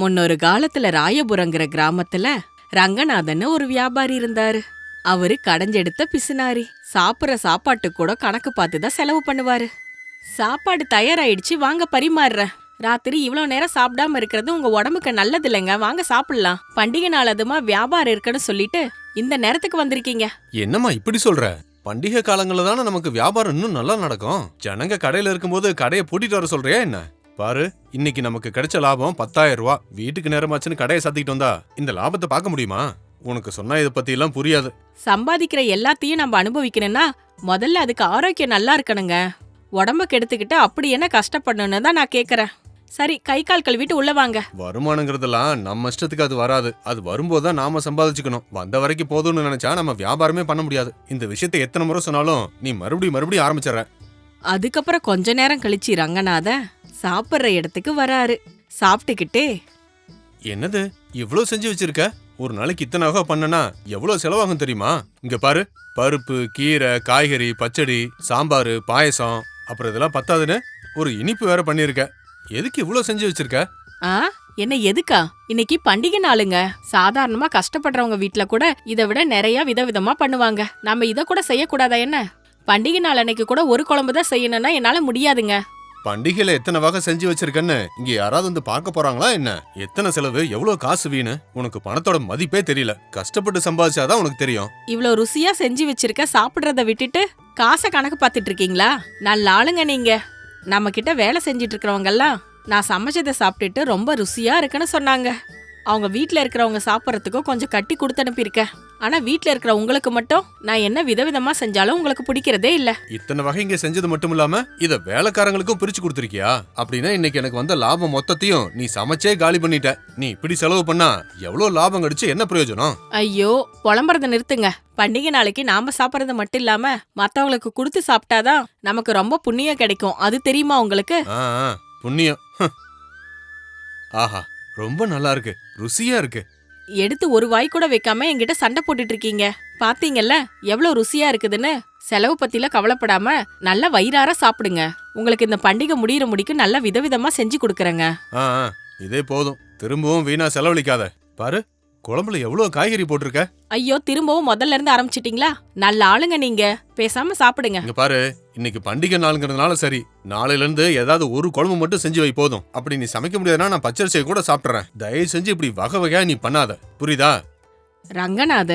முன்னொரு காலத்துல ராயபுரங்கிற கிராமத்துல ரங்கநாதன்னு ஒரு வியாபாரி இருந்தாரு. அவரு கடைஞ்செடுத்த பிசுனாரி சாப்பிட்ற சாப்பாட்டு கூட கணக்கு பார்த்து தான் செலவு பண்ணுவாரு. சாப்பாடு தயாராயிடுச்சு வாங்க பரிமாறுறேன் ராத்திரி இவ்வளோ நேரம் சாப்பிடாம இருக்கிறது உங்க உடம்புக்கு நல்லது இல்லைங்க வாங்க சாப்பிடலாம். பண்டிகை நாள் அதுமா வியாபாரம் இருக்குன்னு சொல்லிட்டு இந்த நேரத்துக்கு வந்திருக்கீங்க. என்னம்மா இப்படி சொல்ற? பண்டிகை காலங்கள்ல தானே நமக்கு வியாபாரம் இன்னும் நல்லா நடக்கும். ஜனங்க கடையில இருக்கும்போது கடையை பூட்டிட்டு வர சொல்றியா என்ன? பாரு இன்னைக்கு நமக்கு கிடைச்ச லாபம் பத்தாயிரம் ரூபாய் வீட்டுக்கு நேரமாச்சுன்னு கடையை சத்திக்கிட்டு வந்தா இந்த லாபத்தை பார்க்க முடியுமா? உனக்கு சொன்னா இதை பத்தி எல்லாம் புரியாது. சம்பாதிக்கிற எல்லாத்தையும் நம்ம அனுபவிக்கணும்னா முதல்ல அதுக்கு ஆரோக்கியம் நல்லா இருக்கணுங்க. உடம்ப கெடுத்துக்கிட்டு அப்படி என்ன கஷ்டப்படணும்னு தான் நான் கேக்குறேன். சரி கை கால் கழுவிட்டு உள்ள வாங்க. வருமானங்கிறதெல்லாம் நம்ம இஷ்டத்துக்கு அது வராது. அது வரும்போது தான் நாம சம்பாதிச்சுக்கணும். வந்த வரைக்கும் போதும்னு நினைச்சா நம்ம வியாபாரமே பண்ண முடியாது. இந்த விஷயத்தை எத்தனை முறை சொன்னாலும் நீ மறுபடியும் மறுபடியும் ஆரம்பிச்சிடுற. அதுக்கப்புறம் கொஞ்ச நேரம் கழிச்சு ரங்கநாத சாப்பிடுற இடத்துக்கு வராரு. சாப்பிட்டுக்கிட்டே என்னது இவ்ளோ செஞ்சு வச்சிருக்க? ஒரு நாளைக்கு இத்தனை வகை பண்ணனா எவ்வளவு செலவாகும் தெரியுமா? இங்க பாரு பருப்பு கீரை காய்கறி பச்சடி சாம்பார் பாயசம் அப்புறம் இதெல்லாம் பத்தாதுன்னு ஒரு இனிப்பு வேற பண்ணிருக்க எதுக்கு இவ்ளோ செஞ்சு வச்சிருக்க? ஆ என்ன எதுக்கா? இன்னைக்கு பண்டிகை நாளுங்க. சாதாரணமா கஷ்டப்படுறவங்க வீட்ல கூட இதை விட நிறைய விதவிதமா பண்ணுவாங்க. நம்ம இத கூட செய்யக்கூடாதா என்ன? பண்டிகை நாள் அன்னைக்கு கூட ஒரு குழம்பு தான் செய்யணும்னா என்னால முடியாதுங்க. பண்டிகையில எத்தனை வகை செஞ்சு வச்சிருக்கேன்னு இங்க யாராவது வந்து பார்க்க போறாங்களா என்ன? எத்தனை செலவு? எவ்வளவு காசு வீணு? உனக்கு பணத்தோட மதிப்பே தெரியல. கஷ்டப்பட்டு சம்பாதிச்சாதான் உனக்கு தெரியும். இவ்வளவு ருசியா செஞ்சு வச்சிருக்க சாப்பிடுறத விட்டுட்டு காசை கணக்கு பார்த்துட்டு இருக்கீங்களா? நல்ல ஆளுங்க நீங்க. நம்ம கிட்ட வேலை செஞ்சுட்டு இருக்கிறவங்கெல்லாம் நான் சமைச்சதை சாப்பிட்டுட்டு ரொம்ப ருசியா இருக்குன்னு சொன்னாங்க. அவங்க வீட்டில் இருக்கிறவங்க சாப்பிட்றதுக்கும் கொஞ்சம் கட்டி கொடுத்து அனுப்பியிருக்கேன். ஆனா வீட்ல இருக்கிற உங்களுக்கு மட்டும் நான் என்ன விதவிதமா செஞ்சாலும் உங்களுக்கு பிடிக்கிறதே இல்ல. இத்தனை வகை இங்க செஞ்சது மட்டும் இல்லாம இத வேலைக்காரங்களுக்கும் பிரிச்சு கொடுத்திருக்கியா? அப்படின்னா இன்னைக்கு எனக்கு வந்த லாபம் மொத்தத்தையும் நீ சமைச்சே காலி பண்ணிட்ட. நீ இப்படி செலவு பண்ணா எவ்வளவு லாபம் கிடைச்சு என்ன பிரயோஜனம்? ஐயோ புலம்புறத நிறுத்துங்க. பண்டிகை நாளைக்கு நாம சாப்பிட்றது மட்டும் இல்லாம மத்தவங்களுக்கு கொடுத்து சாப்பிட்டாதான் நமக்கு ரொம்ப புண்ணியம் கிடைக்கும். அது தெரியுமா உங்களுக்கு? ஆ, ஆ, புண்ணியம். ஹ். ஆஹா ரொம்ப நல்லா இருக்கு. ருசியா இருக்கு. எடுத்து ஒரு வாய் கூட வைக்காம என்கிட்ட சண்டை போட்டுட்டு இருக்கீங்க பாத்தீங்கல்ல? எவ்வளவு ருசியா இருக்குதுன்னு? செலவு பத்தில கவலைப்படாம நல்ல வயிறார சாப்பிடுங்க. உங்களுக்கு இந்த பண்டிகை முடியிற முடிக்கும் நல்ல விதவிதமா செஞ்சு கொடுக்குறேங்க. ஆ, ஆ, இதே போதும். திரும்பவும் வீணா செலவழிக்காத. பாரு. குழம்புல எவ்வளவு காய்கறி போட்டிருக்க? ஐயோ திரும்பவும் முதல்ல இருந்து ஆரம்பிச்சிட்டீங்களா? நல்ல ஆளுங்க நீங்க. பேசாம சாப்பிடுங்க. இங்க பாரு இன்னைக்கு பண்டிகை நாளுங்கிறதுனால சரி நாளையில இருந்து ஏதாவது ஒரு குழம்பு மட்டும் செஞ்சு வை போதும். அப்படி நீ சமைக்க முடியாதுன்னா நான் பச்சரிசியை கூட சாப்பிட்டுறேன். தயவு செஞ்சு இப்படி வகை வகையா நீ பண்ணாத. புரியுதா? ரங்கநாத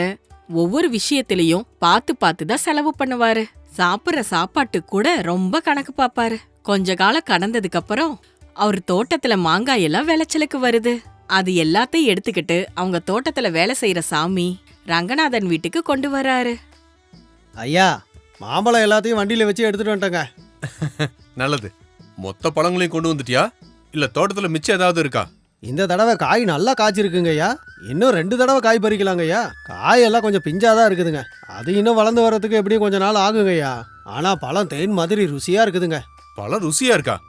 ஒவ்வொரு விஷயத்திலையும் பார்த்து பார்த்து தான் செலவு பண்ணுவாரு. சாப்பிடுற சாப்பாட்டு கூட ரொம்ப கணக்கு பாப்பாரு கொஞ்ச காலம் கடந்ததுக்கு அப்புறம் அவர் தோட்டத்துல மாங்காய் எல்லாம் விளைச்சலுக்கு வருது. அது எல்லாத்தையும் எடுத்துக்கிட்டு அவங்க தோட்டத்துல வேலை செய்யற சாமி ரங்கநாதன் வீட்டுக்கு கொண்டு வராரு. ஐயா மாம்பழம் எல்லாத்தையும் வண்டியில வச்சு எடுத்துட்டு வந்துட்டேங்க. நல்லது. மொத்த பழங்களையும் கொண்டு வந்துட்டியா? இல்ல தோட்டத்துல மிச்சம் ஏதாவது இருக்கா? இந்த தடவை காய் நல்லா காய்ச்சிருக்குங்க ஐயா. இன்னும் ரெண்டு தடவை காய் பறிக்கலாங்க ஐயா. காயெல்லாம் கொஞ்சம் பிஞ்சாதான் இருக்குதுங்க. அது இன்னும் வளர்ந்து வர்றதுக்கு எப்படியும் கொஞ்ச நாள் ஆகுங்க ஐயா. ஆனா பழம் தேன் மாதிரி ருசியா இருக்குதுங்க. பழம் ருசியா இருக்கா?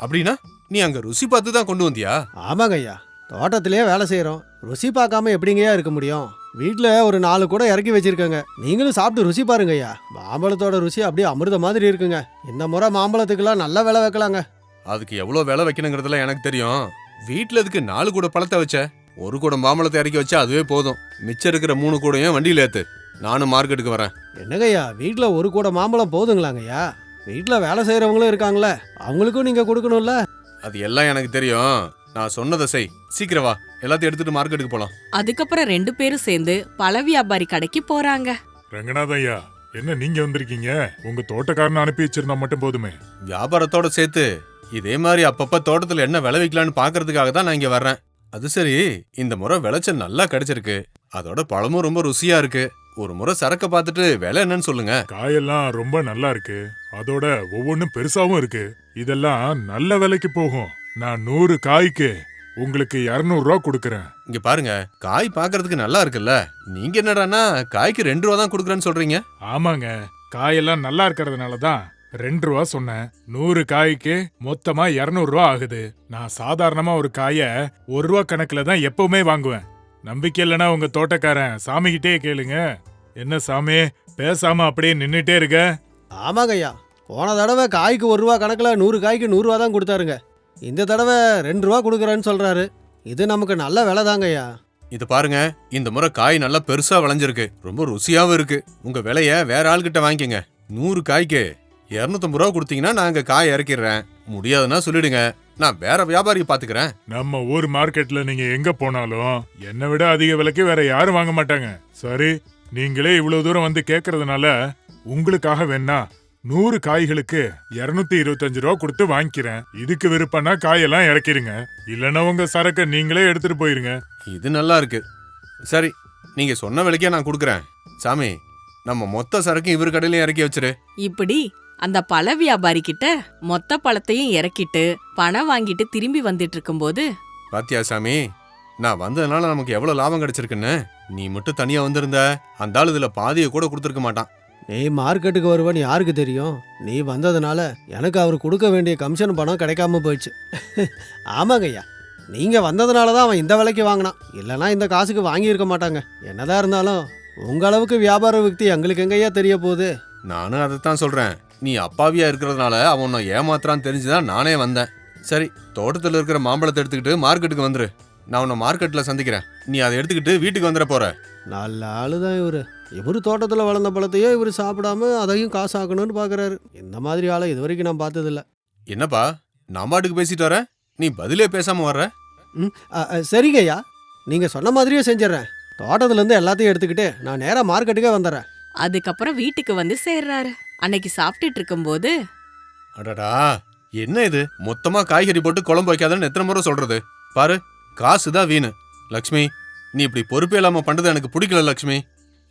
அப்படின்னா நீ அங்க ருசி பார்த்து தான் கொண்டு வந்தியா? ஆமாங்க ஐயா. தோட்டத்திலேயே வேலை செய்கிறோம் ருசி பார்க்காம எப்படிங்கய்யா இருக்க முடியும்? வீட்டில் ஒரு நாலு கூட இறக்கி வச்சிருக்கேங்க. நீங்களும் சாப்பிட்டு ருசி பாருங்க ஐயா மாம்பழத்தோட ருசி அப்படியே அமிர்த மாதிரி இருக்குங்க. இந்த முறை மாம்பழத்துக்கெல்லாம் நல்ல விலை வைக்கலாங்க. அதுக்கு எவ்வளவு விலை வைக்கணுங்கிறதுலாம் எனக்கு தெரியும். வீட்ல இதுக்கு நாலு கூட பழத்தை வச்ச? ஒரு கூட மாம்பழத்தை இறக்கி வச்சா அதுவே போதும். மிச்சம் இருக்கிற மூணு கூடையும் வண்டியில ஏத்து. நானும் மார்க்கெட்டுக்கு வரேன். என்னங்கய்யா வீட்டில் ஒரு கூட மாம்பழம் போதுங்களாங்கய்யா? வீட்டில் வேலை செய்கிறவங்களும் இருக்காங்களே. அவங்களுக்கும் நீங்கள் கொடுக்கணும்ல? அது எல்லாம் எனக்கு தெரியும். நான் சொன்னதை செய். சீக்கிரம் வா. எல்லாத்தையும் எடுத்துட்டு மார்க்கெட்டுக்கு போலாம். அதுக்கப்புறம் ரெண்டு பேரும் சேர்ந்து பழ வியாபாரி கடைக்கு போறாங்க. ரங்கநாதன் ஐயா என்ன நீங்க வந்திருக்கீங்க? உங்க தோட்டக்காரனை அனுப்பி வச்சிருந்தா மட்டும் போதுமே. வியாபாரத்தோட சேர்த்து இதே மாதிரி அப்பப்ப தோட்டத்துல என்ன விளைவிக்கலான்னு பாக்குறதுக்காக தான் நான் இங்க வர்றேன். அது சரி இந்த முறை விளைச்சல் நல்லா கிடைச்சிருக்கு. அதோட பழமும் ரொம்ப ருசியா இருக்கு. ஒரு முறை சரக்க பார்த்துட்டு விலை என்னன்னு சொல்லுங்க. காயெல்லாம் ரொம்ப நல்லா இருக்கு. அதோட ஒவ்வொன்றும் பெருசாவும் இருக்கு. இதெல்லாம் நல்ல விலைக்கு போகும். நான் நூறு காய்க்கு உங்களுக்கு 200 ரூபா கொடுக்கறேன். இங்க பாருங்க காய் பார்க்கிறதுக்கு நல்லா இருக்குல்ல? நீங்க என்னடான்னா காய்க்கு ரெண்டு ரூபா தான் கொடுக்குறேன்னு சொல்றீங்க? ஆமாங்க காயெல்லாம் நல்லா இருக்கிறதுனால தான் ரெண்டு ரூபா சொன்னேன். நூறு காய்க்கு மொத்தமா 200 ரூபா ஆகுது. நான் சாதாரணமா ஒரு காய ஒரு ரூபா கணக்குல தான் எப்பவுமே வாங்குவேன். நம்பிக்கை இல்லைன்னா உங்க தோட்டக்காரன் சாமிகிட்டே கேளுங்க. என்ன சாமி பேசாம அப்படியே நின்னுட்டே இருக்க? ஆமாங்க ஐயா போன தடவை காய்க்கு ஒரு ரூபா கணக்கில் நூறு காய்க்கு நூறுரூவா தான் கொடுத்தாருங்க. இந்த தடவை ரெண்டு ரூபா கொடுக்குறேன்னு சொல்கிறாரு இது நமக்கு நல்ல விலை தாங்கய்யா இது பாருங்க இந்த முறை காய் நல்லா பெருசா விளைஞ்சிருக்கு. ரொம்ப ருசியாவும் இருக்கு. உங்க விலைய வேற ஆள்கிட்ட வாங்கிக்கங்க. நூறு காய்க்கு இரநூத்தம்பது ரூபா கொடுத்தீங்கன்னா நான் இங்க காய் இறக்கிடுறேன். முடியாதுன்னா சொல்லிடுங்க. நான் வேற வியாபாரி பாத்துக்கிறேன். நம்ம ஊர் மார்க்கெட்ல நீங்க எங்க போனாலும் என்னை விட அதிக விலைக்கு வேற யாரும் வாங்க மாட்டாங்க. சரி நீங்களே இவ்வளவு தூரம் வந்து கேக்குறதுனால உங்களுக்காக வேணா நூறு காய்களுக்கு இருநூத்தி இருபத்தஞ்சு ரூபா கொடுத்து வாங்கிக்கிறேன். இதுக்கு விருப்பம்னா காயெல்லாம் இறக்கிருங்க இல்லைன்னா உங்க சரக்கை நீங்களே எடுத்துட்டு போயிருங்க. இது நல்லா இருக்கு. சரி நீங்க சொன்ன விலைக்கே நான் கொடுக்குறேன். சாமி நம்ம மொத்த சரக்கும் இவர் கடையிலயும் இறக்கி வச்சிரு. இப்படி அந்த பழ வியாபாரி கிட்ட மொத்த பழத்தையும் இறக்கிட்டு பணம் வாங்கிட்டு திரும்பி வந்துட்டு இருக்கும்போது பாத்தியா சாமி நான் வந்ததுனால நமக்கு எவ்வளவு லாபம் கிடைச்சிருக்குன்னு. நீ மட்டும் தனியா வந்திருந்த அந்த ஆள் இதுல பாதியை கூட கொடுத்துருக்க மாட்டான். நீ மார்க்கெட்டுக்கு வருவன்னு யாருக்கு தெரியும்? நீ வந்ததுனால எனக்கு அவர் கொடுக்க வேண்டிய கமிஷன் பணம் கிடைக்காம போயிடுச்சு. ஆமாங்க ஐயா. நீங்கள் வந்ததுனால தான் அவன் இந்த விலைக்கு வாங்கினான். இல்லைன்னா இந்த காசுக்கு வாங்கியிருக்க மாட்டாங்க. என்னதான் இருந்தாலும் உங்க அளவுக்கு வியாபார விக்தி எங்களுக்கு எங்கய்யா தெரிய போகுது? நானும் அதைத்தான் சொல்றேன். நீ அப்பாவியா இருக்கிறதுனால அவன் உன்னை ஏமாத்துறான்னு தெரிஞ்சுதான் நானே வந்தேன். சரி தோட்டத்துல இருக்கிற மாம்பழத்தை எடுத்துக்கிட்டு மார்க்கெட்டுக்கு வந்துரு. நான் உன்னை மார்க்கெட்ல சந்திக்கிறேன். நீ அதை எடுத்துக்கிட்டு வீட்டுக்கு வந்துட போற. நல்ல ஆளு தான் இவர். இவர் தோட்டத்தில் வளர்ந்த பழத்தையே இவர் சாப்பிடாம அதையும் காசு ஆக்கணும்னு பார்க்குறாரு இந்த மாதிரி ஆளை இது வரைக்கும் நான் பார்த்ததில்ல. என்னப்பா? நான் பாட்டுக்கு பேசிட்டு வர நீ பதிலே பேசாம வர்ற? ம் அ, அ, சரிங்க ஐயா நீங்கள் சொன்ன மாதிரியே செஞ்சிடறேன் தோட்டத்துலேருந்து எல்லாத்தையும் எடுத்துக்கிட்டு நான் நேராக மார்க்கெட்டுக்கே வந்துடுறேன் அதுக்கப்புறம் வீட்டுக்கு வந்து சேர்றாரு. அன்னைக்கு சாப்பிட்டுட்டு இருக்கும்போது அடடா! என்ன இது? மொத்தமா காய்கறி போட்டு குழம்பு வைக்காதன்னு எத்தனை முறை சொல்றது? பாரு காசு தான் வீணு. லக்ஷ்மி நீ இப்படி பொறுப்பே இல்லாம பண்றது எனக்கு பிடிக்கல லக்ஷ்மி.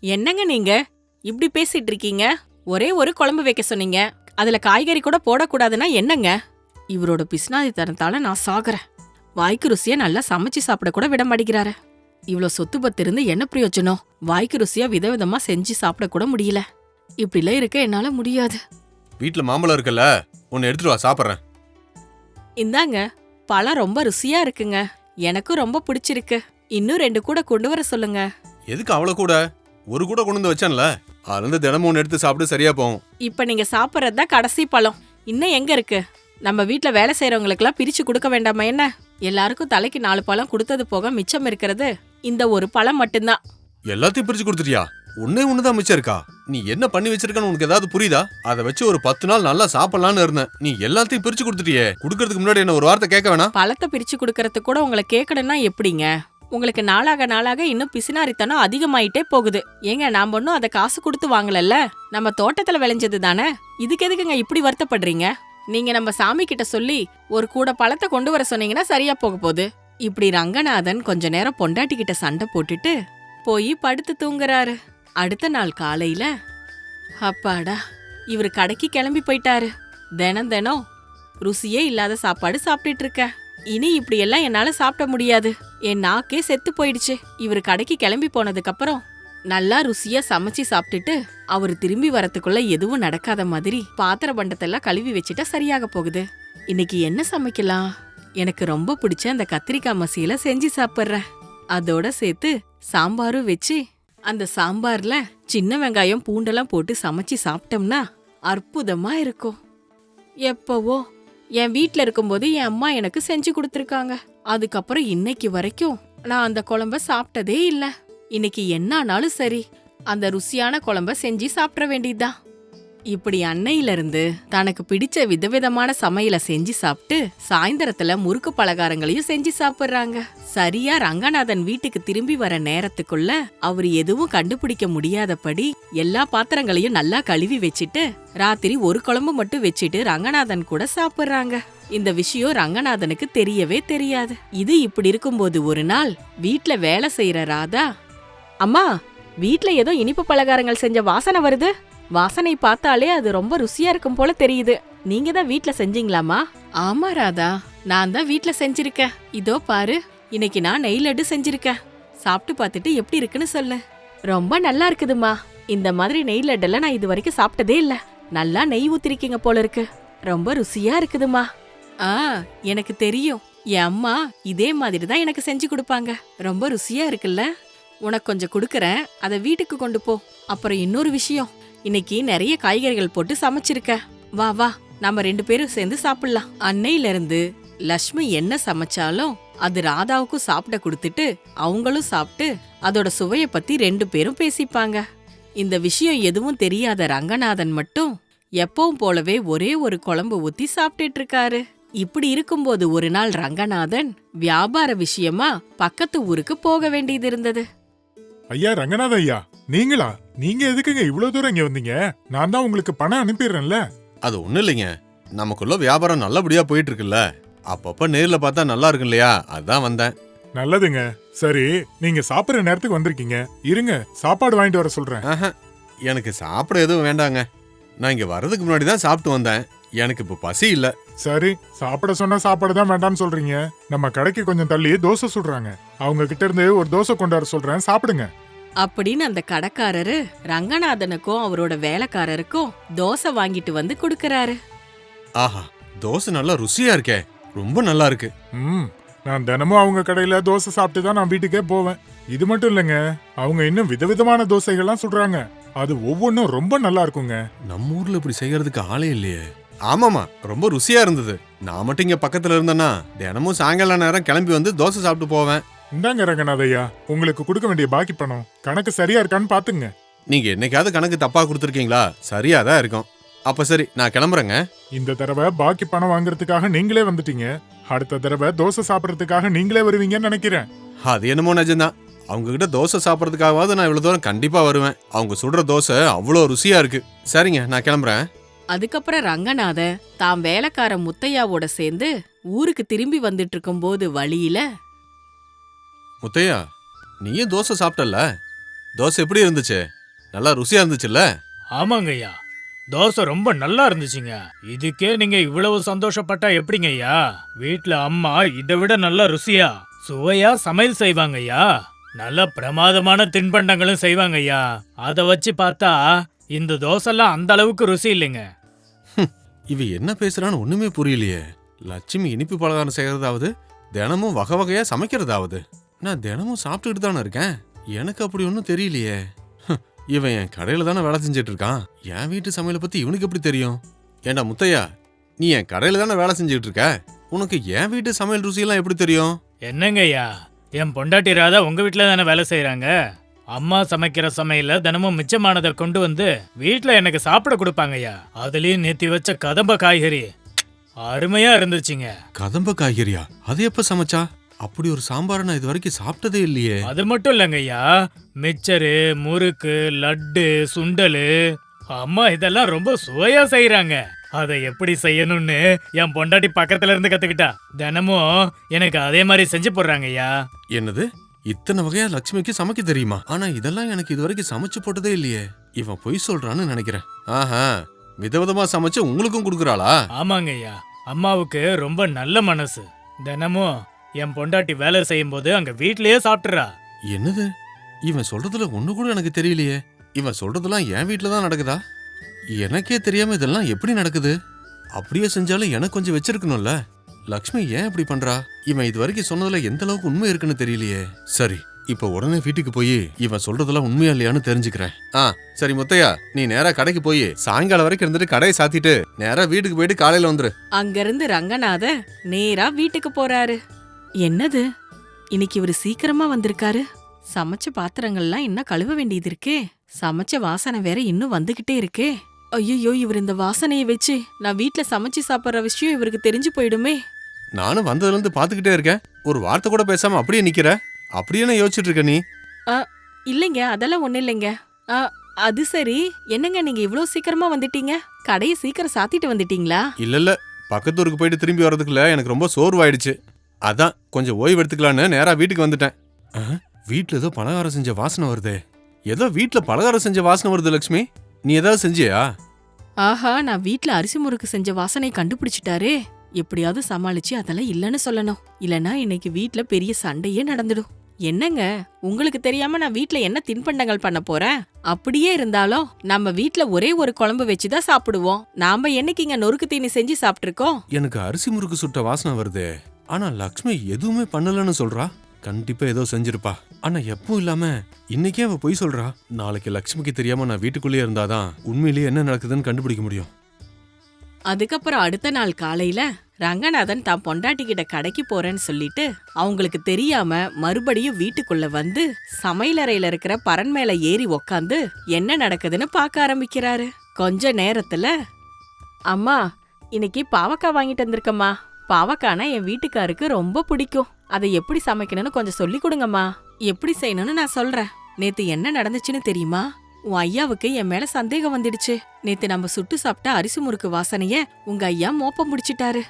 என்னங்க நீங்க? இப்படி பேசிட்டு இருக்கீங்க? ஒரே ஒரு குழம்பு வைக்க சொன்னீங்க. அதுல காய்கறி கூட போடக்கூடாதுன்னா என்னங்க? இவரோட பிஸ்னாதித்தனத்தால நான் சாகுறேன். வாய்க்கு ருசியா நல்லா சமைச்சு சாப்பிட கூட விட மாட்டேங்கிறாரு. இவ்ளோ சொத்து பத்து இருந்து என்ன பிரயோஜனம்? வாய்க்கு ருசியா விதவிதமா செஞ்சு சாப்பிட கூட முடியல. இப்படிலாம் இருக்க என்னால முடியாது. வீட்ல மாம்பழம் இருக்குல்ல? உன்னை எடுத்துட்டு வா சாப்பிட்றேன். இந்தாங்க பழம் ரொம்ப ருசியா இருக்குங்க. எனக்கும் ரொம்ப பிடிச்சிருக்கு. இன்னும் ரெண்டு கூட கொண்டு வர சொல்லுங்க. எதுக்கு அவ்வளவு கூட? ஒரு கூட கொண்டு வந்து வச்சேன்ல. அதுல இருந்து தினமும் ஒன்று எடுத்து சாப்பிட்டு சரியா போகும். இப்ப நீங்க சாப்பிட்றது தான் கடைசி பழம். இன்னும் எங்க இருக்கு? நம்ம வீட்ல வேலை செய்யறவங்களுக்கெல்லாம் பிரிச்சு கொடுக்க வேண்டாமா என்ன? எல்லாருக்கும் தலைக்கு நாலு பழம் கொடுத்தது போக மிச்சம் இருக்கிறது இந்த ஒரு பழம் மட்டும்தான். எல்லாத்தையும் பிரிச்சு கொடுத்துட்டியா? ஒன்னே ஒண்ணுதான் மிச்சம் இருக்கா? நீ என்ன பண்ணி வச்சிருக்கன்னு உனக்கு ஏதாவது புரியுதா? அதை வச்சு ஒரு பத்து நாள் நல்லா சாப்பிடலாம்னு இருந்தேன். நீ எல்லாத்தையும் பிரிச்சு கொடுத்துட்டியே. குடுக்கறதுக்கு முன்னாடி என்ன ஒரு வார்த்தை கேட்க வேணாம்? பழத்தை பிரிச்சு கொடுக்கறதுக்கு கூட உங்களை கேட்கணும்னா எப்படிங்க? உங்களுக்கு நாளாக நாளாக இன்னும் பிசினாரித்தனம் அதிகமாயிட்டே போகுது. ஏங்க நாம் ஒன்றும் அதை காசு கொடுத்து வாங்கலல்ல? நம்ம தோட்டத்தில் விளைஞ்சது தானே? இதுக்கு எதுக்குங்க இப்படி வருத்தப்படுறீங்க? நீங்க நம்ம சாமி கிட்ட சொல்லி ஒரு கூட பழத்தை கொண்டு வர சொன்னீங்கன்னா சரியா போக போகுது. இப்படி ரங்கநாதன் கொஞ்ச நேரம் பொண்டாட்டி கிட்ட சண்டை போட்டுட்டு போய் படுத்து தூங்குறாரு. அடுத்த நாள் காலையில அப்பாடா இவர் கடைக்கு கிளம்பி போயிட்டாரு. தினம் தினம் ருசியே இல்லாத சாப்பாடு சாப்பிட்டுட்டு இருக்கேன் இனி இப்படியெல்லாம் என்னால சாப்பிட முடியாது. என் நாக்கே செத்து போயிடுச்சு. இவர் கடைக்கு கிளம்பி போனதுக்கப்புறம் நல்லா ருசியா சமைச்சு சாப்பிட்டுட்டு அவர் திரும்பி வரத்துக்குள்ள எதுவும் நடக்காத மாதிரி பாத்திர பண்டத்தெல்லாம் கழுவி வச்சுட்டா சரியாக போகுது. இன்னைக்கு என்ன சமைக்கலாம்? எனக்கு ரொம்ப பிடிச்ச அந்த கத்திரிக்காய் மசியில செஞ்சு சாப்பிட்றேன். அதோட சேர்த்து சாம்பாரும் வச்சு அந்த சாம்பார்ல சின்ன வெங்காயம் பூண்டெல்லாம் போட்டு சமைச்சு சாப்பிட்டோம்னா அற்புதமா இருக்கும். எப்பவோ என் வீட்ல இருக்கும்போது என் அம்மா எனக்கு செஞ்சு கொடுத்துருக்காங்க. அதுக்கப்புறம் இன்னைக்கு வரைக்கும் நான் அந்த குழம்ப சாப்பிட்டதே இல்லை. இன்னைக்கு என்னானாலும் சரி அந்த ருசியான குழம்ப செஞ்சு சாப்பிட வேண்டியதுதான். இப்படி அன்னையில இருந்து தனக்கு பிடிச்ச விதவிதமான சமையலை செஞ்சு சாப்பிட்டு சாயந்தரத்துல முறுக்கு பலகாரங்களையும் செஞ்சு சாப்பிடுறாங்க. சரியா ரங்கநாதன் வீட்டுக்கு திரும்பி வர நேரத்துக்குள்ள அவர் எதுவும் கண்டுபிடிக்க முடியாதபடி எல்லா பாத்திரங்களையும் நல்லா கழுவி வச்சிட்டு ராத்திரி ஒரு குழம்பு மட்டும் வச்சிட்டு ரங்கநாதன் கூட சாப்பிடுறாங்க. இந்த விஷயம் ரங்கநாதனுக்கு தெரியவே தெரியாது. இது இப்படி இருக்கும்போது ஒரு நாள் வீட்ல வேலை செய்யற ராதா அம்மா வீட்ல ஏதோ இனிப்பு பலகாரங்கள் செஞ்ச வாசனை வருது. வாசனை பார்த்தாலே அது ரொம்ப ருசியா இருக்கும் போல தெரியுது. நீங்க தான் வீட்ல செஞ்சீங்களாமா ஆமா ராதா. நான் தான் வீட்ல செஞ்சிருக்கேன். இதோ பாரு இன்னைக்கு நான் நெய் லட்டு செஞ்சிருக்கேன். சாப்பிட்டு பார்த்துட்டு எப்படி இருக்குன்னு சொல்லு. ரொம்ப நல்லா இருக்குதுமா இந்த மாதிரி நெய் லட்டெல்லாம் நான் இது வரைக்கும் சாப்பிட்டதே இல்ல. நல்லா நெய் ஊத்திருக்கீங்க போல இருக்கு. ரொம்ப ருசியா இருக்குதுமா ஆ எனக்கு தெரியும். என் அம்மா இதே மாதிரி தான் எனக்கு செஞ்சு கொடுப்பாங்க. ரொம்ப ருசியா இருக்குல்ல? உனக்கு கொஞ்சம் கொடுக்கறேன். அதை வீட்டுக்கு கொண்டு போ. அப்புறம் இன்னொரு விஷயம். இன்னைக்கு நிறைய காய்கறிகள் போட்டு சமைச்சிருக்க. வா வா நம்ம ரெண்டு பேரும் சேர்ந்து சாப்பிடலாம். அன்னையில இருந்து லக்ஷ்மி என்ன சமைச்சாலும் அது ராதாவுக்கும் சாப்பிட கொடுத்துட்டு அவங்களும் சாப்பிட்டு அதோட சுவைய பத்தி ரெண்டு பேரும் பேசிப்பாங்க. இந்த விஷயம் எதுவும் தெரியாத ரங்கநாதன் மட்டும் எப்பவும் போலவே ஒரே ஒரு குழம்பு ஊத்தி சாப்பிட்டுட்டு இருக்காரு. இப்படி இருக்கும்போது ஒரு நாள் ரங்கநாதன் வியாபார விஷயமா பக்கத்து ஊருக்கு போக வேண்டியது இருந்தது. ஐயா ரங்கநாத ஐயா. நீங்களா? நீங்க எதுக்குங்க இவ்வளவு தூரம் இங்க வந்தீங்க? நான் தான் உங்களுக்கு பணம் அனுப்பிடுறேன்ல. அது ஒண்ணும் இல்லைங்க. நமக்குள்ள வியாபாரம் நல்லபடியா போயிட்டு இருக்குல்ல அப்பப்ப நேர்ல பார்த்தா நல்லா இருக்கும் இல்லையா? அதான் வந்தேன். நல்லதுங்க. சரி நீங்க சாப்பிடுற நேரத்துக்கு வந்திருக்கீங்க. இருங்க சாப்பாடு வாங்கிட்டு வர சொல்றேன். ஆஹா, எனக்கு சாப்பிட எதுவும் வேண்டாங்க. நான் இங்க வர்றதுக்கு முன்னாடி தான் சாப்பிட்டு வந்தேன். எனக்கு இப்போ பசி இல்ல. சரி சாப்பிட சொன்னா சாப்பாடு தான் வேண்டாம்னு சொல்றீங்க. நம்ம கடைக்கு கொஞ்சம் தள்ளி தோசை சுடுறாங்க. அவங்க கிட்ட இருந்து ஒரு தோசை கொண்டு வர சொல்றேன். சாப்பிடுங்க. அப்படின்னு அந்த கடைக்காரரு ரங்கநாதனுக்கும் அவரோட வேலைக்காரருக்கும் தோசை வாங்கிட்டு வந்து கொடுக்கறாரு. ஆஹா தோசை நல்லா ருசியா இருக்கே. ரொம்ப நல்லா இருக்கு. ம் நான் தினமும் அவங்க கடையில தோசை சாப்பிட்டு தான் நான் வீட்டுக்கே போவேன். இது மட்டும் இல்லைங்க அவங்க இன்னும் விதவிதமான தோசைகள்லாம் சுடுறாங்க. அது ஒவ்வொன்றும் ரொம்ப நல்லா இருக்குங்க. நம்ம ஊர்ல இப்படி செய்யறதுக்கு ஆளே இல்லையே. ஆமாமா ரொம்ப ருசியா இருந்தது. நான் மட்டும் இங்க பக்கத்துல இருந்தேன்னா தினமும் சாயங்கால நேரம் கிளம்பி வந்து தோசை சாப்பிட்டு போவேன். இந்தாங்க ரங்கநாதையா உங்களுக்கு கொடுக்க வேண்டிய பாக்கி பணம் கணக்கு சரியா இருக்கான்னு பாத்துங்க. நீங்க என்னைக்காவது கணக்கு தப்பா கொடுத்துருக்கீங்களா? சரியா தான் இருக்கும். அப்ப சரி நான் கிளம்புறேங்க. இந்த தடவை பாக்கி பணம் வாங்குறதுக்காக நீங்களே வந்துட்டீங்க. அடுத்த தடவை தோசை சாப்பிடறதுக்காக நீங்களே வருவீங்கன்னு நினைக்கிறேன். அது என்னமோ நிஜம்தான். அவங்க கிட்ட தோசை சாப்பிட்றதுக்காகவாவது நான் இவ்வளவு தூரம் கண்டிப்பா வருவேன். அவங்க சுடுற தோசை அவ்வளோ ருசியா இருக்கு. சரிங்க நான் கிளம்புறேன். அதுக்கப்புறம் ரங்கநாதன் தாம் வேலைக்கார முத்தையாவோட சேர்ந்து ஊருக்கு திரும்பி வந்துட்டு இருக்கும்போது வழியில முத்தையா நீயும் தோசை சாப்பிட்டல்ல? தோசை எப்படி இருந்துச்சு? நல்லா ருசியா இருந்துச்சுல்ல? ஆமாங்கய்யா. தோசை ரொம்ப நல்லா இருந்துச்சுங்க. இதுக்கே நீங்க இவ்வளவு சந்தோஷப்பட்டா எப்படிங்கய்யா? வீட்ல அம்மா இதை விட நல்லா ருசியா சுவையா சமையல் செய்வாங்கய்யா. நல்ல பிரமாதமான தின்பண்டங்களும் செய்வாங்கய்யா. அதை வச்சு பார்த்தா இந்த தோசைலாம் அந்த அளவுக்கு ருசி இல்லைங்க. இவ என்ன பேசுறான்னு ஒண்ணுமே புரியலையே. லட்சுமி இனிப்பு பலகாரம் செய்யறதாவது தினமும் வகை வகையா சமைக்கிறதாவது. நான் தினமும் சாப்பிட்டுட்டு தானே இருக்கேன். எனக்கு அப்படி ஒன்றும் தெரியலையே. இவன் என் கடையில தானே வேலை செஞ்சுட்டு இருக்கான். என் வீட்டு சமையலை பத்தி இவனுக்கு எப்படி தெரியும்? ஏண்டா முத்தையா நீ என் கடையில தானே வேலை செஞ்சுட்டு இருக்க? உனக்கு என் வீட்டு சமையல் ருசியெல்லாம் எப்படி தெரியும்? என்னங்கய்யா என் பொண்டாட்டி ராதா உங்க வீட்ல தானே வேலை செய்றாங்க? அம்மா சமைக்கிற சமையல தினமும் மிச்சமானதை கொண்டு வந்து வீட்ல எனக்கு சாப்பிட கொடுப்பாங்கய்யா அதுலயும் நேத்தி வச்ச கதம்ப காய்கறி. அருமையா இருந்துச்சுங்க. கதம்ப காய்கறியா? அது எப்ப சமைச்சா? அப்படி ஒரு சாம்பாரை நான் இது வரைக்கும் சாப்பிட்டதே இல்லையே. அது மட்டும் இல்லைங்கய்யா மிச்சரு முறுக்கு லட்டு சுண்டலு. அம்மா இதெல்லாம் ரொம்ப சுவையா செய்யறாங்க அதை எப்படி செய்யணும்னு என் பொண்டாட்டி பக்கத்துல இருந்து கத்துக்கிட்டா. தினமும் எனக்கு அதே மாதிரி செஞ்சு போடுறாங்கய்யா என்னது? இத்தனை வகையா லட்சுமிக்கு சமைக்க தெரியுமா? ஆனா இதெல்லாம் எனக்கு இது வரைக்கும் சமைச்சு போட்டதே இல்லையே. இவன் பொய் சொல்றான்னு நினைக்கிறேன். ஆஹா விதவிதமா சமைச்சு உங்களுக்கும் கொடுக்குறாளா? ஆமாங்கய்யா அம்மாவுக்கு ரொம்ப நல்ல மனசு. தினமும் என் பொண்டாட்டி வேலை செய்யும்போது அங்க வீட்லயே சாப்பிட்டுறா. என்னது? இவன் சொல்றதுல ஒண்ணு கூட எனக்கு தெரியலையே. இவன் சொல்றதெல்லாம் என் வீட்ல தான் நடக்குதா? எனக்கே தெரியாம இதெல்லாம் எப்படி நடக்குது? அப்படியே செஞ்சாலும் எனக்கு கொஞ்சம் வச்சிருக்கணும்ல. லக்ஷ்மி ஏன் இப்படி பண்றா? இவன் இது வரைக்கும் சொன்னதுல எந்த அளவுக்கு உண்மை இருக்குன்னு தெரியலையே. சரி இப்ப உடனே வீட்டுக்கு போய் இவன் சொல்றதெல்லாம் உண்மையா இல்லையான்னு தெரிஞ்சுக்கிறேன். ஆ சரி முத்தையா நீ நேரா கடைக்கு போய் சாயங்காலம் வரைக்கும் இருந்துட்டு கடையை சாத்திட்டு நேரா வீட்டுக்கு போயிட்டு காலையில வந்துரு. அங்கிருந்து ரங்கநாத நேரா வீட்டுக்கு போறாரு. என்னது? இன்னைக்கு இவரு சீக்கிரமா வந்திருக்காரு. சமைச்ச பாத்திரங்கள்லாம் இன்னும் கழுவ வேண்டியது இருக்கே. சமைச்ச வாசனை வேற இன்னும் வந்துகிட்டே இருக்கே. ஐயோ இவர் இந்த வாசனையை வச்சு நான் வீட்ல சமைச்சு சாப்பிடுற விஷயம் இவருக்கு தெரிஞ்சு போயிடுமே. நானும் வந்ததுல இருந்து பாத்துக்கிட்டே இருக்கேன். ஒரு வார்த்தை கூட பேசாம அப்படியே நிக்கிற? அப்படியே என்ன யோசிச்சுட்டு இருக்க நீ? இல்லைங்க அதெல்லாம் ஒண்ணும் இல்லைங்க. அது சரி. என்னங்க நீங்க இவ்ளோ சீக்கிரமா வந்துட்டீங்க? கடையை சீக்கிரம் சாத்திட்டு வந்துட்டீங்களா? இல்ல இல்ல. பக்கத்தூருக்கு போயிட்டு திரும்பி வர்றதுக்குள்ள எனக்கு ரொம்ப சோர்வாயிடுச்சு. அதான் கொஞ்சம் ஓய்வு எடுத்துக்கலான்னு நேரா வீட்டுக்கு வந்துட்டேன். ஆ, வீட்ல ஏதோ பலகாரம் செஞ்ச வாசனை வருதே. ஏதோ வீட்ல பலகாரம் செஞ்ச வாசனை வருது லக்ஷ்மி. நீ ஏதாவது செஞ்சியா? ஆஹா நான் வீட்ல அரிசி முறுக்கு செஞ்ச வாசனை கண்டுபிடிச்சிட்டாரே. எப்படியாவது சமாளிச்சு அதெல்லாம் இல்லைன்னு சொல்லணும். இல்லனா இன்னைக்கு வீட்ல பெரிய சண்டையே நடந்துடும். என்னங்க? உங்களுக்கு தெரியாம நான் வீட்ல என்ன தின்பண்டங்கள் பண்ண போறேன்? அப்படியே இருந்தாலும் நம்ம வீட்ல ஒரே ஒரு குழம்பு வச்சுதான் சாப்பிடுவோம். நாம என்னைக்குங்க நொறுக்கு தீனி செஞ்சு சாப்பிட்டிருக்கோம்? எனக்கு அரிசி முறுக்கு சுட்ட வாசனை வருதே. ஆனா லக்ஷ்மி எதுவுமே பண்ணலன்னு சொல்றா. கண்டிப்பா ஏதோ செஞ்சிருப்பா. ஆனா எப்பவும் இல்லாம இன்னைக்கே அவ பொய் சொல்றா. நாளைக்கு லக்ஷ்மிக்கு தெரியாம நான் வீட்டுக்குள்ளேயே இருந்தாதான் உண்மையிலேயே என்ன நடக்குதுன்னு கண்டுபிடிக்க முடியும். அதுக்கப்புறம் அடுத்த நாள் காலையில ரங்கநாதன் தான் பொண்டாட்டி கிட்ட கடைக்கு போறேன்னு சொல்லிட்டு அவங்களுக்கு தெரியாம மறுபடியும் வீட்டுக்குள்ள வந்து சமையலறையில இருக்கிற பரன் மேல ஏறி உக்காந்து என்ன நடக்குதுன்னு பார்க்க ஆரம்பிக்கிறாரு. கொஞ்ச நேரத்துல அம்மா இன்னைக்கு பாவக்காய் வாங்கிட்டு வந்திருக்கம்மா. பாவக்கானா என் வீட்டுக்காருக்கு ரொம்ப பிடிக்கும். அதை எப்படி சமைக்கணும்னு கொஞ்சம் சொல்லி கொடுங்கம்மா. எப்படி செய்யணும்னு நான் சொல்றேன். நேத்து என்ன நடந்துச்சுன்னு தெரியுமா? உன் ஐயாவுக்கு என் மேல சந்தேகம் வந்துடுச்சு. நேத்து நம்ம சுட்டு சாப்பிட்ட அரிசி முறுக்கு வாசனைய உங்க ஐயா மோப்பம் முடிச்சிட்டாரு.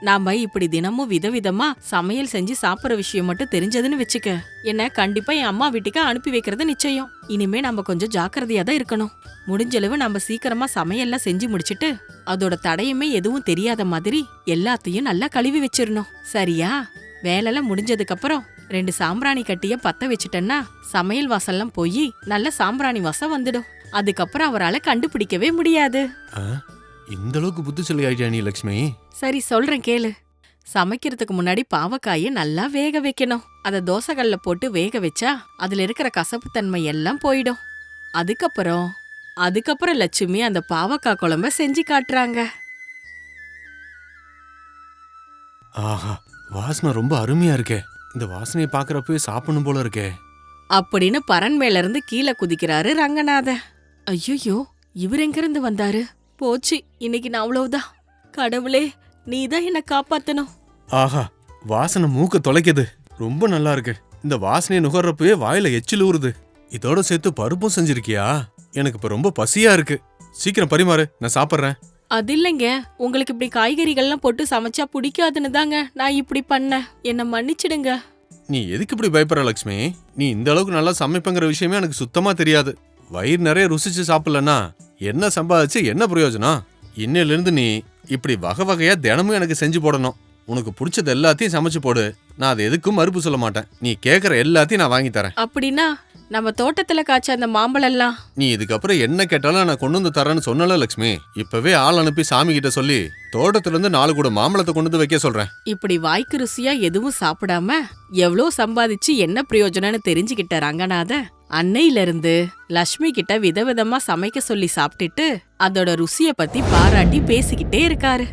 நாம இப்படி தினமும் விதவிதமா சமையல் செஞ்சு சாப்பிடுற விஷயம் மட்டும் தெரிஞ்சதுன்னு வச்சுக்க. என்ன கண்டிப்பா என் அம்மா வீட்டுக்கு அனுப்பி வைக்கிறது நிச்சயம். இனிமே நம்ம கொஞ்சம் ஜாக்கிரதையா தான் இருக்கணும். முடிஞ்சளவு நம்ம சீக்கிரமா சமையல்லாம் செஞ்சு முடிச்சிட்டு அதோட தடையுமே எதுவும் தெரியாத மாதிரி எல்லாத்தையும் நல்லா கழுவி வச்சிடணும் சரியா? வேலைலாம் முடிஞ்சதுக்கு அப்புறம் ரெண்டு சாம்பிராணி கட்டிய பத்த வச்சுட்டேன்னா சமையல் வாசல்லாம் போய் நல்ல சாம்பிராணி வாசம் வந்துடும். அதுக்கப்புறம் அவரால கண்டுபிடிக்கவே முடியாது. இந்த அளவுக்கு புத்திசலி ஆயிட்டியா நீ லக்ஷ்மி? சரி சொல்றேன் கேளு. சமைக்கிறதுக்கு முன்னாடி பாவக்காயை நல்லா வேக வைக்கணும். அத தோசைகல்ல போட்டு வேக வச்சா அதுல இருக்கிற கசப்பு தன்மை எல்லாம் போயிடும். அதுக்கப்புறம் அதுக்கப்புறம் லட்சுமி அந்த பாவக்காய் குழம்ப செஞ்சு காட்டுறாங்க. ஆஹா வாசனை ரொம்ப அருமையா இருக்கே. இந்த வாசனையை பாக்குறப்பவே சாப்பிடணும் போல இருக்கே. அப்படின்னு பரன் மேல இருந்து கீழே குதிக்கிறாரு ரங்கநாத ஐயோ இவர் எங்க இருந்து வந்தாரு? போச்சு. இன்னைக்கு நான் அவ்வளவுதான். கடவுளே நீதான் என்ன காப்பாத்தணும். ஆஹா வாசனை மூக்க தொலைக்குது. ரொம்ப நல்லா இருக்கு. இந்த வாசனையை நுகர்றப்பவே வாயில எச்சில் ஊறுது. இதோட சேர்த்து பருப்பும் செஞ்சிருக்கியா? எனக்கு இப்ப ரொம்ப பசியா இருக்கு. சீக்கிரம் பரிமாறு நான் சாப்பிட்றேன். அது இல்லைங்க. உங்களுக்கு இப்படி காய்கறிகள்லாம் போட்டு சமைச்சா பிடிக்காதுன்னு தாங்க நான் இப்படி பண்ணேன். என்னை மன்னிச்சிடுங்க. நீ எதுக்கு இப்படி பயப்படுற லக்ஷ்மி? நீ இந்த அளவுக்கு நல்லா சமைப்பங்கிற விஷயமே எனக்கு சுத்தமா தெரியாது. வயிறு நிறைய ருசிச்சு சாப்பிடலன்னா என்ன சம்பாதிச்சு என்ன பிரயோஜனம்? இன்னையில இருந்து நீ இப்படி வகை வகையா தினமும் எனக்கு செஞ்சு போடணும். உனக்கு பிடிச்சது எல்லாத்தையும் சமைச்சு போடு. நான் அது எதுக்கும் மறுப்பு சொல்ல மாட்டேன். நீ கேட்குற எல்லாத்தையும் நான் வாங்கி தரேன். அப்படின்னா நம்ம தோட்டத்துல காய்ச்ச அந்த மாம்பழம்லாம் நீ இதுக்கப்புறம் என்ன கேட்டாலும் நான் கொண்டு வந்து தரேன்னு சொன்னல லக்ஷ்மி. இப்பவே ஆள் அனுப்பி சாமி கிட்ட சொல்லி தோட்டத்துல இருந்து நாலு கூட மாம்பழத்தை கொண்டு வந்து வைக்க சொல்றேன். இப்படி வாய்க்கு ருசியா எதுவும் சாப்பிடாம எவ்வளோ சம்பாதிச்சு என்ன பிரயோஜனம்னு தெரிஞ்சுக்கிட்ட ரங்கநாத அன்னையிலிருந்து லக்ஷ்மி கிட்ட விதவிதமா சமைக்க சொல்லி சாப்பிட்டுட்டு அதோட ருசிய பத்தி பாராட்டி பேசிக்கிட்டே இருக்காரு.